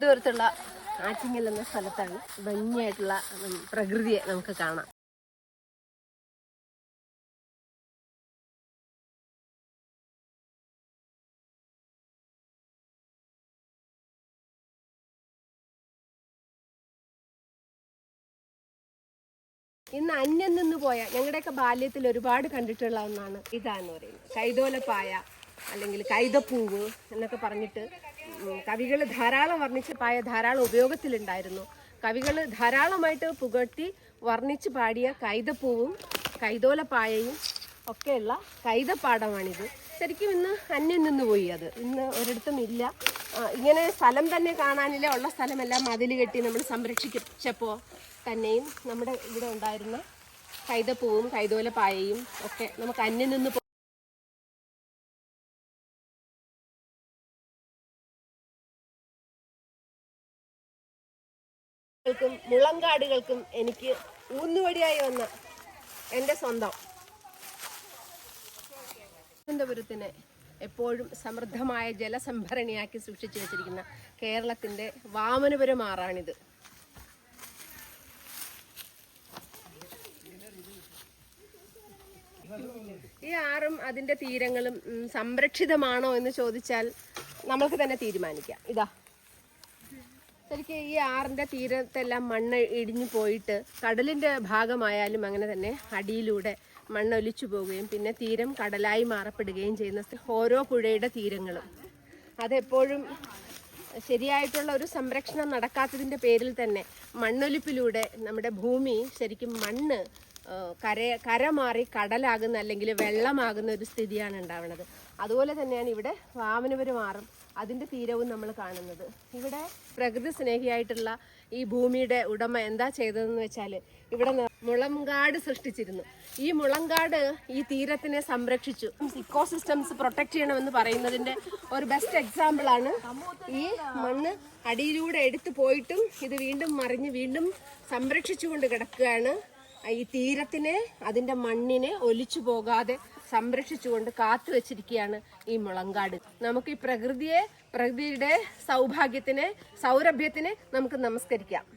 ദൂരത്തുള്ള ആറ്റിങ്ങൽ എന്ന സ്ഥലത്താണ് ഭംഗിയായിട്ടുള്ള പ്രകൃതിയെ നമുക്ക് കാണാം. ഇന്ന് അന്യം നിന്ന് പോയ ഞങ്ങളുടെയൊക്കെ ബാല്യത്തിൽ ഒരുപാട് കണ്ടിട്ടുള്ള ഒന്നാണ് ഇതാന്ന് പറയുന്നത്. കൈതോലപ്പായ അല്ലെങ്കിൽ കൈതപ്പൂവ് എന്നൊക്കെ പറഞ്ഞിട്ട് കവികൾ ധാരാളം വർണിച്ച് പായ ധാരാളം ഉപയോഗത്തിലുണ്ടായിരുന്നു. കവികൾ ധാരാളമായിട്ട് പുകഴ്ത്തി വർണിച്ച് പാടിയ കൈതപ്പൂവും കൈതോലപ്പായയും ഒക്കെയുള്ള കൈതപ്പാടമാണിത്. ശരിക്കും ഇന്ന് അന്യം നിന്ന് പോയി അത്. ഇന്ന് ഒരിടത്തും ഇല്ല. ഇങ്ങനെ സ്ഥലം തന്നെ കാണാനില്ല. ഉള്ള സ്ഥലമെല്ലാം മതിൽ കെട്ടി നമ്മൾ സംരക്ഷിച്ചപ്പോൾ തന്നെയും നമ്മുടെ ഇവിടെ ഉണ്ടായിരുന്ന കൈതപ്പൂവും കൈതോലപ്പായയും ഒക്കെ നമുക്ക് അന്യം നിന്ന് മുളങ്കാടുകൾക്കും എനിക്ക് ഊന്നുവടിയായി വന്ന എന്റെ സ്വന്തം. തിരുവനന്തപുരത്തിനെ എപ്പോഴും സമൃദ്ധമായ ജലസംഭരണിയാക്കി സൂക്ഷിച്ചു വെച്ചിരിക്കുന്ന കേരളത്തിന്റെ വാമനപുരം ആറാണിത്. ഈ ആറും അതിന്റെ തീരങ്ങളും സംരക്ഷിതമാണോ എന്ന് ചോദിച്ചാൽ നമ്മൾക്ക് തന്നെ തീരുമാനിക്കാം. ഇതാ. ശരിക്കും ഈ ആറിന്റെ തീരത്തെല്ലാം മണ്ണ് ഇടിഞ്ഞു പോയിട്ട് കടലിന്റെ ഭാഗമായാലും അങ്ങനെ തന്നെ അടിയിലൂടെ മണ്ണൊലിച്ചു പോവുകയും പിന്നെ തീരം കടലായി മാറപ്പെടുകയും ചെയ്യുന്ന ഓരോ പുഴയുടെ തീരങ്ങളും. അതെപ്പോഴും ശരിയായിട്ടുള്ള ഒരു സംരക്ഷണം നടക്കാത്തതിന്റെ പേരിൽ തന്നെ മണ്ണൊലിപ്പിലൂടെ നമ്മുടെ ഭൂമി ശരിക്കും മണ്ണ് കര കര മാറി കടലാകുന്ന അല്ലെങ്കിൽ വെള്ളമാകുന്ന ഒരു സ്ഥിതിയാണ് ഉണ്ടാവുന്നത്. അതുപോലെ തന്നെയാണ് ഇവിടെ വാമനപുരം മാറും. അതിന്റെ തീരവും നമ്മൾ കാണുന്നത്. ഇവിടെ പ്രകൃതി സ്നേഹിയായിട്ടുള്ള ഈ ഭൂമിയുടെ ഉടമ എന്താ ചെയ്തതെന്ന് വെച്ചാൽ ഇവിടെ മുളങ്കാട് സൃഷ്ടിച്ചിരുന്നു. ഈ മുളങ്കാട് ഈ തീരത്തിനെ സംരക്ഷിച്ചു. ഇക്കോസിസ്റ്റംസ് പ്രൊട്ടക്ട് ചെയ്യണമെന്ന് പറയുന്നതിന്റെ ഒരു ബെസ്റ്റ് എക്സാമ്പിളാണ് ഈ മണ്ണ് അടിയിലൂടെ എടുത്തു പോയിട്ടും ഇത് വീണ്ടും മറിഞ്ഞ് വീണ്ടും സംരക്ഷിച്ചുകൊണ്ട് കിടക്കുകയാണ് ഈ തീരത്തിനെ അതിന്റെ മണ്ണിനെ ഒലിച്ചു പോകാതെ സംരക്ഷിച്ചുകൊണ്ട് കാത്തു വെച്ചിരിക്കുകയാണ് ഈ മുളങ്കാട്. നമുക്ക് ഈ പ്രകൃതിയെ പ്രകൃതിയുടെ സൗഭാഗ്യത്തിനെ സൗരഭ്യത്തിനെ നമുക്ക് നമസ്കരിക്കാം.